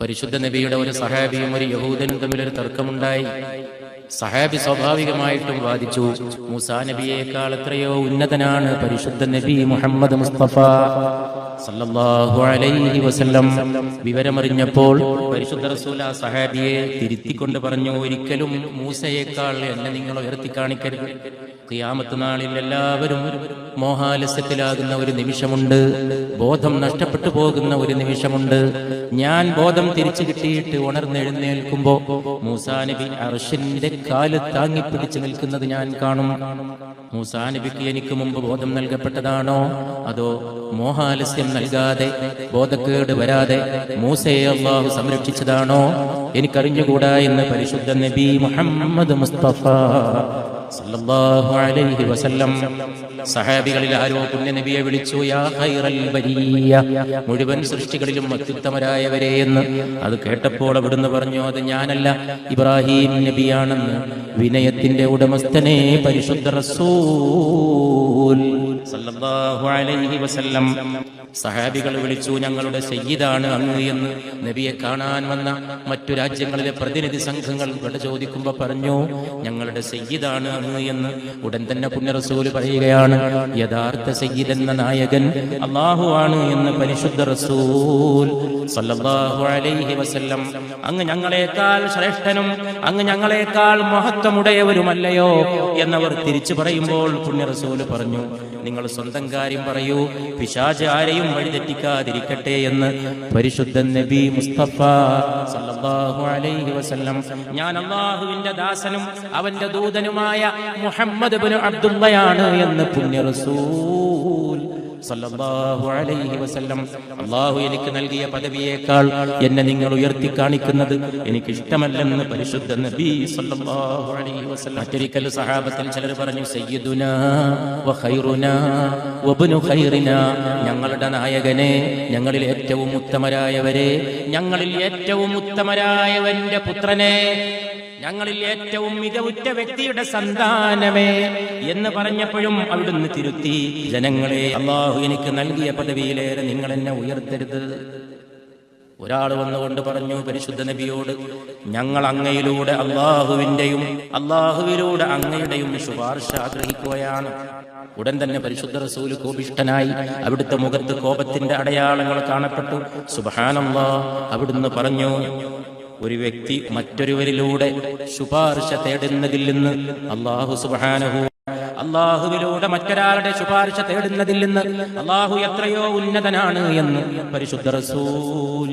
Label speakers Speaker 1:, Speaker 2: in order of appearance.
Speaker 1: പരിശുദ്ധ നബിയുടെ ഒരു സഹാബിയും ഒരു യഹൂദനും തമ്മിലൊരു തർക്കമുണ്ടായി. സഹാബി സ്വാഭാവികമായിട്ടും വാദിച്ചു മൂസാ നബിയേക്കാൾ എത്രയോ ഉന്നതനാണ് പരിശുദ്ധ നബി മുഹമ്മദ് മുസ്തഫ. സല്ലല്ലാഹു അലൈഹി വസല്ലം വിവരമറിഞ്ഞപ്പോൾ പരിശുദ്ധ റസൂൽ ആ സഹാബിയെ തിരുത്തിക്കൊണ്ട് പറഞ്ഞു ഒരിക്കലും മൂസയേക്കാൾ എന്നെ നിങ്ങൾ ഉയർത്തി കാണിക്കരുത്. ഖിയാമത്ത് നാളിൽ എല്ലാവരും മോഹാലസ്യത്തിലാകുന്ന ഒരു നിമിഷമുണ്ട്. ബോധം നഷ്ടപ്പെട്ടു പോകുന്ന ഒരു നിമിഷമുണ്ട്. ഞാൻ ബോധം തിരിച്ചു കിട്ടിയിട്ട് ഉണർന്നെഴുന്നേൽക്കുമ്പോ മൂസാ നബി അർഷിന്റെ കാൽ താങ്ങിപ്പിടിച്ചു നിൽക്കുന്നത് ഞാൻ കാണും. മൂസാ നബിക്ക് എനിക്ക് മുമ്പ് ബോധം നൽകപ്പെട്ടതാണോ? അതോ മോഹാലസ്യം നൽകാതെ ബോധക്കേട് വരാതെ മൂസയെ അള്ളാഹു സംരക്ഷിച്ചതാണോ? എനിക്കറിഞ്ഞുകൂടാ എന്ന് പരിശുദ്ധ നബി മുഹമ്മദ് മുസ്തഫ സല്ലല്ലാഹു അലൈഹി വസല്ലം സഹാബികളിൽ ആരോ പുണ്യനബിയെ വിളിച്ചു യാ ഖൈറൽ മുഴുവൻ സൃഷ്ടികളിലും അത്യുത്തമരായവരെ എന്ന് അത് കേട്ടപ്പോൾ അവിടുന്ന് പറഞ്ഞു അത് ഞാനല്ല ഇബ്രാഹിം നബിയാണെന്ന് വിനയത്തിന്റെ ഉടമസ്ഥനെ പരിശുദ്ധ റസൂൽ. സല്ലല്ലാഹു അലൈഹി വസല്ലം സഹാബികൾ വിളിച്ചു ഞങ്ങളുടെ സയ്യിദാണ് അങ്ങ് എന്ന് നബിയെ കാണാൻ വന്ന മറ്റു രാജ്യങ്ങളിലെ പ്രതിനിധി സംഘങ്ങൾ ഇവിടെ ചോദിക്കുമ്പോൾ പറഞ്ഞു ഞങ്ങളുടെ സയ്യിദാണ് അങ്ങ് എന്ന് ഉടൻ തന്നെ പുണ്യറസൂൽ പറയുകയാണ് യഥാർത്ഥ സയ്യിദ് എന്ന നായകൻ അള്ളാഹു ആണ് എന്ന് പരിശുദ്ധ റസൂൽ സല്ലല്ലാഹു അലൈഹി വസല്ലം അങ്ങ് ഞങ്ങളെക്കാൾ ശ്രേഷ്ഠനും അങ്ങ് ഞങ്ങളെക്കാൾ മഹത്വമുടയവരുമല്ലയോ എന്നവർ തിരിച്ചു പറയുമ്പോൾ പുണ്യ റസൂൽ പറഞ്ഞു നിങ്ങൾ സ്വന്തം കാര്യം പറയൂ. പിശാച് ആരെയും വഴിതെറ്റിക്കാതിരിക്കട്ടെ എന്ന് പരിശുദ്ധ നബി മുസ്തഫ സല്ലല്ലാഹു അലൈഹി വസല്ലം ഞാൻ അള്ളാഹുവിന്റെ ദാസനും അവന്റെ ദൂതനുമായ മുഹമ്മദ് ബിൻ അബ്ദുള്ളയാണ് എന്ന് പുണ്യ റസൂൽ സല്ലല്ലാഹു അലൈഹി വസല്ലം. അള്ളാഹു എനിക്ക് നൽകിയ പദവിയേക്കാൾ എന്നെ നിങ്ങൾ ഉയർത്തി കാണിക്കുന്നത് എനിക്ക് ഇഷ്ടമല്ലെന്ന് പരിശുദ്ധ നബി സല്ലല്ലാഹു അലൈഹി വസല്ലം. മറ്റൊരിക്കൽ സഹാബത്തിൽ ചിലർ പറഞ്ഞു വ ഞങ്ങളുടെ നായകനെ ഞങ്ങളിൽ ഏറ്റവും ഉത്തമരായവരെ ഞങ്ങളിൽ ഏറ്റവും ഉത്തമരായവന്റെ പുത്രനെ ഞങ്ങളിൽ ഏറ്റവും മികവുറ്റ വ്യക്തിയുടെ സന്താനമേ എന്ന് പറഞ്ഞപ്പോഴും അവിടുന്ന് തിരുത്തി. ജനങ്ങളെ അള്ളാഹു എനിക്ക് നൽകിയ പദവിയിലേറെ നിങ്ങൾ എന്നെ ഉയർത്തരുത്. ഒരാൾ വന്നുകൊണ്ട് പറഞ്ഞു പരിശുദ്ധ നബിയോട് ഞങ്ങൾ അങ്ങയിലൂടെ അള്ളാഹുവിന്റെയും അള്ളാഹുവിലൂടെ അങ്ങയുടെയും ശുപാർശ ആഗ്രഹിക്കുകയാണ്. ഉടൻ തന്നെ പരിശുദ്ധ റസൂൽ കോപിഷ്ടനായി അവിടുത്തെ മുഖത്ത് കോപത്തിന്റെ അടയാളങ്ങൾ കാണപ്പെട്ടു. സുബഹാനല്ലാ അവിടുന്ന് പറഞ്ഞു ഒരു വ്യക്തി മറ്റൊരുവരിലൂടെ ശുപാർശ തേടുന്നതിൽ നിന്ന് അള്ളാഹു സുബാനഹു അള്ളാഹുവിലൂടെ മറ്റൊരാളുടെ ശുപാർശ തേടുന്നതിൽ നിന്ന് അള്ളാഹു എത്രയോ ഉന്നതനാണ് എന്ന് പരിശുദ്ധ റസൂൽ